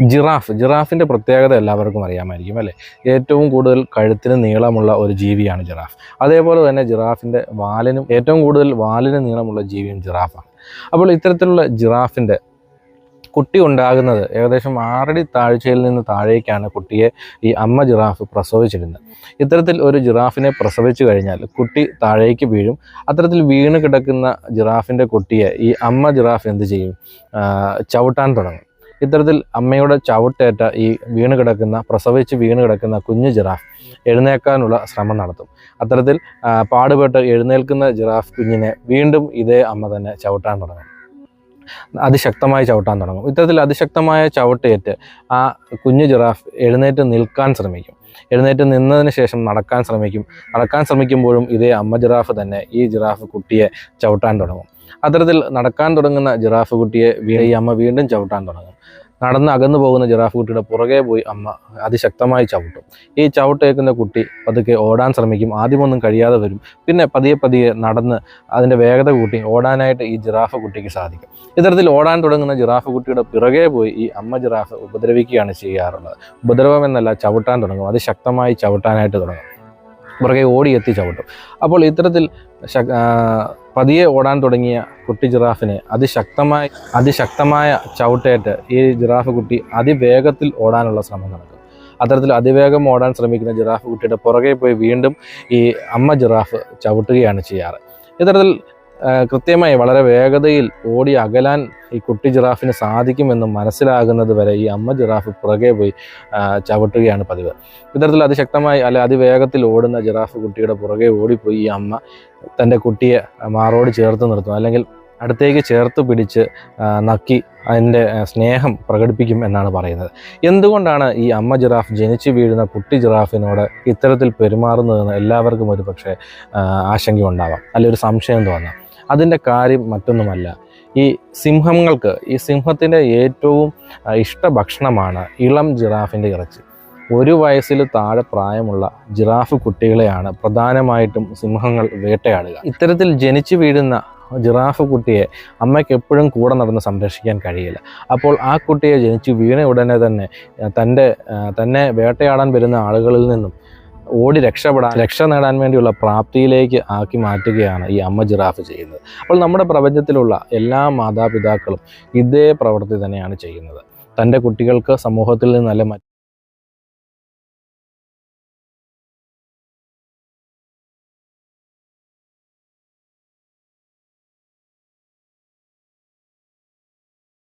Giraffe ജിറാഫിന്റെ പ്രത്യേകത എല്ലാവർക്കും അറിയാമായിരിക്കും അല്ലേ? ഏറ്റവും കൂടുതൽ കഴുത്തിന് നീളമുള്ള ഒരു ജീവിയാണ് ജിറാഫ്. അതേപോലെ തന്നെ ജിറാഫിന്റെ വാലിനും ഏറ്റവും കൂടുതൽ വാലിന് നീളമുള്ള ജീവിയും ജിറാഫാണ്. അപ്പോൾ ഇത്തരത്തിലുള്ള ജിറാഫിന്റെ കുട്ടി ഉണ്ടാകുന്നത് ഏകദേശം ആറടി താഴ്ചയിൽ നിന്ന് താഴേക്കാണ് കുട്ടിയെ ഈ അമ്മ ജിറാഫ് പ്രസവിച്ചിരുന്നത്. ഇത്തരത്തിൽ ഒരു ജിറാഫിനെ പ്രസവിച്ചു കഴിഞ്ഞാൽ കുട്ടി താഴേക്ക് വീഴും. അത്തരത്തിൽ വീണ് കിടക്കുന്ന ജിറാഫിന്റെ കുട്ടിയെ ഈ അമ്മ ജിറാഫ് എന്ത് ചെയ്യും? ചവിട്ടാൻ തുടങ്ങും. ഇത്തരത്തിൽ അമ്മയുടെ ചവിട്ടേറ്റ ഈ വീണ് കിടക്കുന്ന പ്രസവിച്ച് വീണ് കിടക്കുന്ന കുഞ്ഞു ജിറാഫ് എഴുന്നേൽക്കാനുള്ള ശ്രമം നടത്തും. അത്തരത്തിൽ പാടുപെട്ട് എഴുന്നേൽക്കുന്ന ജിറാഫ് കുഞ്ഞിനെ വീണ്ടും ഇതേ അമ്മ തന്നെ ചവിട്ടാൻ തുടങ്ങും. അതിശക്തമായി ചവിട്ടാൻ തുടങ്ങും. ഇത്തരത്തിൽ അതിശക്തമായ ചവിട്ടേറ്റ് ആ കുഞ്ഞു ജിറാഫ് എഴുന്നേറ്റ് നിൽക്കാൻ ശ്രമിക്കും. എഴുന്നേറ്റ് നിന്നതിന് ശേഷം നടക്കാൻ ശ്രമിക്കും. നടക്കാൻ ശ്രമിക്കുമ്പോഴും ഇതേ അമ്മ ജിറാഫ് തന്നെ ഈ ജിറാഫ് കുട്ടിയെ ചവിട്ടാൻ തുടങ്ങും. അത്തരത്തിൽ നടക്കാൻ തുടങ്ങുന്ന ജിറാഫ് കുട്ടിയെ ഈ അമ്മ വീണ്ടും ചവിട്ടാൻ തുടങ്ങും. നടന്ന് അകന്നു പോകുന്ന ജിറാഫ് കുട്ടിയുടെ പുറകെ പോയി അമ്മ അതിശക്തമായി ചവിട്ടും. ഈ ചവിട്ടേക്കുന്ന കുട്ടി പതുക്കെ ഓടാൻ ശ്രമിക്കും. ആദ്യമൊന്നും കഴിയാതെ വരും. പിന്നെ പതിയെ പതിയെ നടന്ന് അതിന്റെ വേഗത കൂട്ടി ഓടാനായിട്ട് ഈ ജിറാഫ് കുട്ടിക്ക് സാധിക്കും. ഇത്തരത്തിൽ ഓടാൻ തുടങ്ങുന്ന ജിറാഫ് കുട്ടിയുടെ പിറകെ പോയി ഈ അമ്മ ജിറാഫ് ഉപദ്രവിക്കുകയാണ് ചെയ്യാറുള്ളത്. ഉപദ്രവം എന്നല്ല ചവിട്ടാൻ തുടങ്ങും. അതിശക്തമായി ചവിട്ടാനായിട്ട് തുടങ്ങും. പുറകെ ഓടിയെത്തി ചവിട്ടും. അപ്പോൾ ഇത്തരത്തിൽ പതിയെ ഓടാൻ തുടങ്ങിയ കുട്ടി ജിറാഫിനെ അതിശക്തമായി അതിശക്തമായ ചവിട്ടേറ്റ് ഈ ജിറാഫ് കുട്ടി അതിവേഗത്തിൽ ഓടാനുള്ള ശ്രമം നടക്കും. അത്തരത്തിൽ അതിവേഗം ഓടാൻ ശ്രമിക്കുന്ന ജിറാഫ് കുട്ടിയുടെ പുറകെ പോയി വീണ്ടും ഈ അമ്മ ജിറാഫ് ചവിട്ടുകയാണ് ചെയ്യാറ്. ഇത്തരത്തിൽ കൃത്യമായി വളരെ വേഗതയിൽ ഓടി അകലാൻ ഈ കുട്ടി ജിറാഫിന് സാധിക്കുമെന്ന് മനസ്സിലാകുന്നത് വരെ ഈ അമ്മ ജിറാഫ് പുറകെ പോയി ചവിട്ടുകയാണ് പതിവ്. ഇത്തരത്തിൽ അതിശക്തമായി അല്ലെ അതിവേഗത്തിൽ ഓടുന്ന ജിറാഫ് കുട്ടിയുടെ പുറകെ ഓടിപ്പോയി ഈ അമ്മ തന്റെ കുട്ടിയെ മാറോട് ചേർത്ത് നിർത്തും അല്ലെങ്കിൽ അടുത്തേക്ക് ചേർത്ത് പിടിച്ച് നക്കി അതിന്റെ സ്നേഹം പ്രകടിപ്പിക്കും എന്നാണ് പറയുന്നത്. എന്തുകൊണ്ടാണ് ഈ അമ്മ ജിറാഫ് ജനിച്ചു വീഴുന്ന കുട്ടി ജിറാഫിനോട് ഇത്തരത്തിൽ പെരുമാറുന്നതെന്ന് എല്ലാവർക്കും ഒരു പക്ഷേ ആശങ്ക ഉണ്ടാവാം അല്ലെങ്കിൽ ഒരു സംശയം തോന്നാം. അതിന്റെ കാര്യം മറ്റൊന്നുമല്ല. ഈ സിംഹങ്ങൾക്ക് ഈ സിംഹത്തിന്റെ ഏറ്റവും ഇഷ്ട ഭക്ഷണമാണ് ഇളം ജിറാഫിന്റെ ഇറച്ചി. ഒരു വയസ്സിൽ താഴെ പ്രായമുള്ള ജിറാഫ് കുട്ടികളെയാണ് പ്രധാനമായിട്ടും സിംഹങ്ങൾ വേട്ടയാടുക. ഇത്തരത്തിൽ ജനിച്ചു വീഴുന്ന ജിറാഫ് കുട്ടിയെ അമ്മയ്ക്ക് എപ്പോഴും കൂടെ നടന്ന് സംരക്ഷിക്കാൻ കഴിയില്ല. അപ്പോൾ ആ കുട്ടിയെ ജനിച്ചു വീണ ഉടനെ തന്നെ തന്റെ തന്നെ വേട്ടയാടാൻ വരുന്ന ആളുകളിൽ നിന്നും ഓടി രക്ഷപ്പെടാൻ രക്ഷ നേടാൻ വേണ്ടിയുള്ള പ്രാപ്തിയിലേക്ക് ആക്കി മാറ്റുകയാണ് ഈ അമ്മ ജിറാഫ് ചെയ്യുന്നത്. അപ്പോൾ നമ്മുടെ പ്രപഞ്ചത്തിലുള്ള എല്ലാ മാതാപിതാക്കളും ഇതേ പ്രവൃത്തി തന്നെയാണ് ചെയ്യുന്നത്. തന്റെ കുട്ടികൾക്ക് സമൂഹത്തിൽ നിന്ന് നല്ല